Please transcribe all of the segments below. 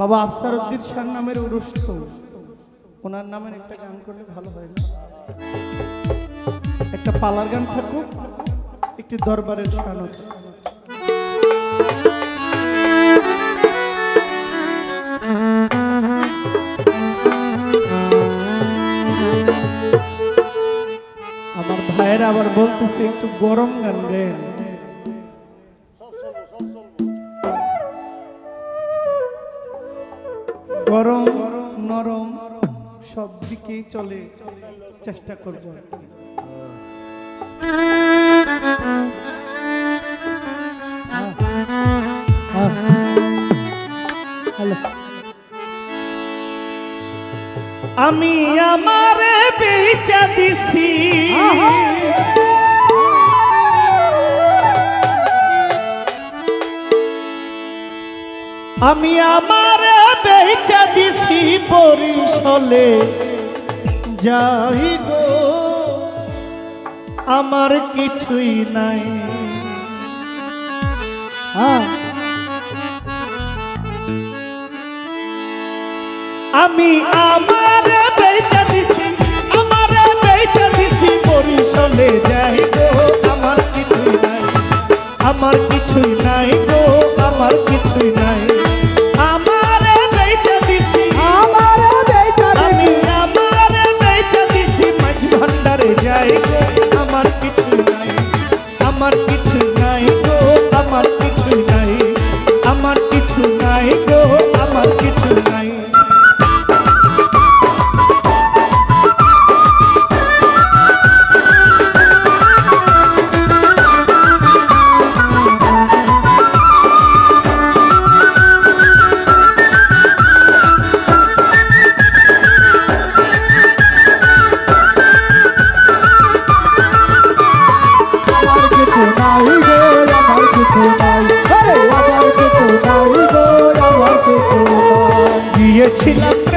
বাবা আফসার উদ্দিন শাহ নামের উরুষ্ট ওনার নামের একটা গান করলে ভালো হয় না? একটা পালার গান থাকুক, একটি দরবারের শান আমার ভাইয়েরা আবার বলতেছে, একটু গরম গান গান গরম নরম সব দিকে চলে। চেষ্টা করব আমি আমার বেচা দিছি। আমি আমার বেচা দিছি পরিশলে যাই গো আমার কিছুই নাই। আমি আমার নাই গো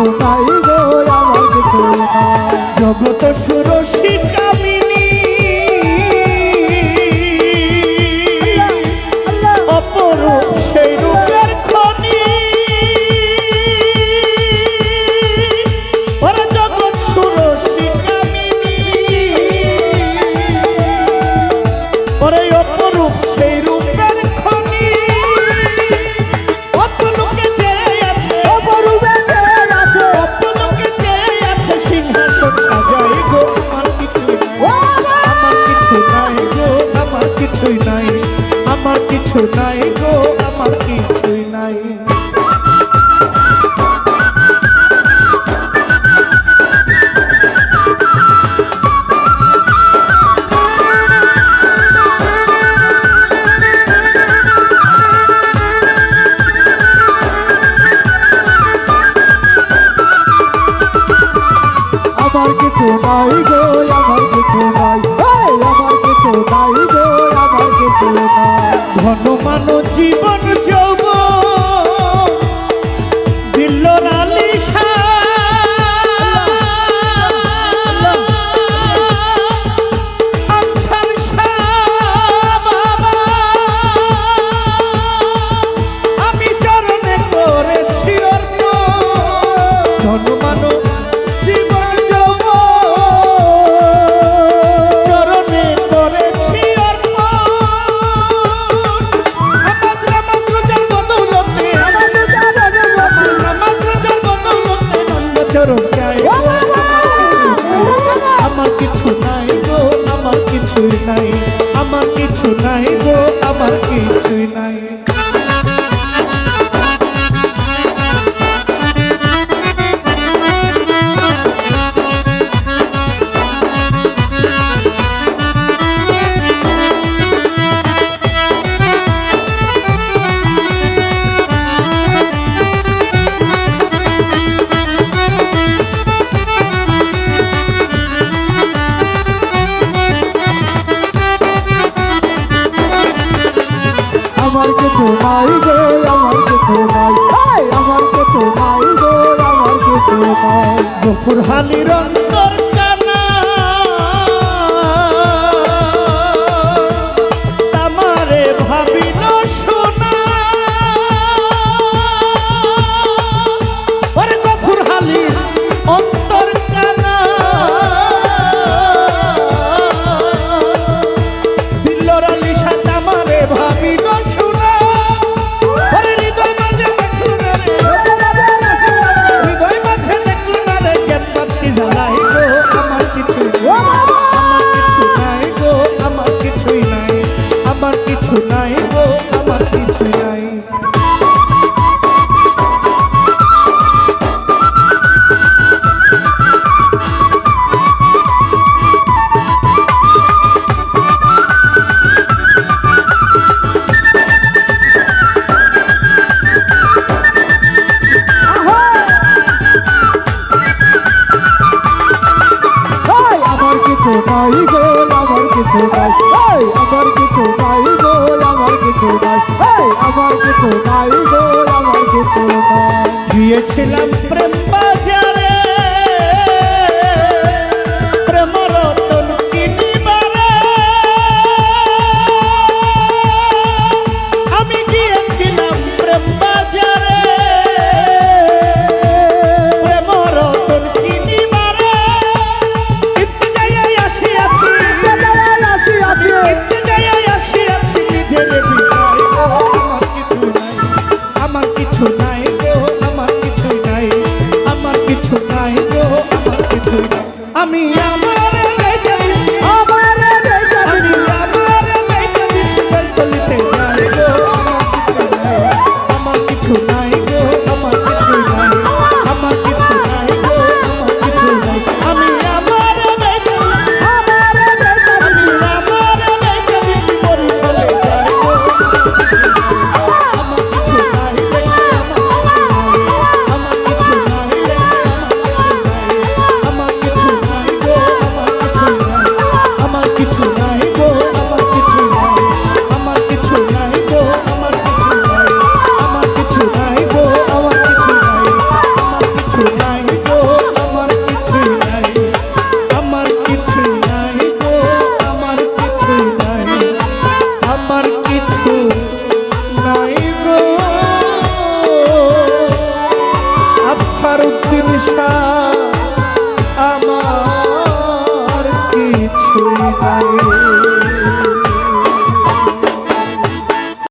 কোথায় কিছু নাই গো আমার কিছুই নাই। আমার কিছু নাই গো মানো জীবন আমার কিছুই নাই। কিছু নাই গো আমার কিছু নাই আমার কিছু নাই গো আমার কিছু নাই গফুর হালির অন্তর নাই গো আমার কিছু নাই। এই, আমার কিছু নাই গো আমার কিছু নাই। এই, আমার কিছু নাই গো আমার কিছু নাই। দিয়েছিলাম প্রেম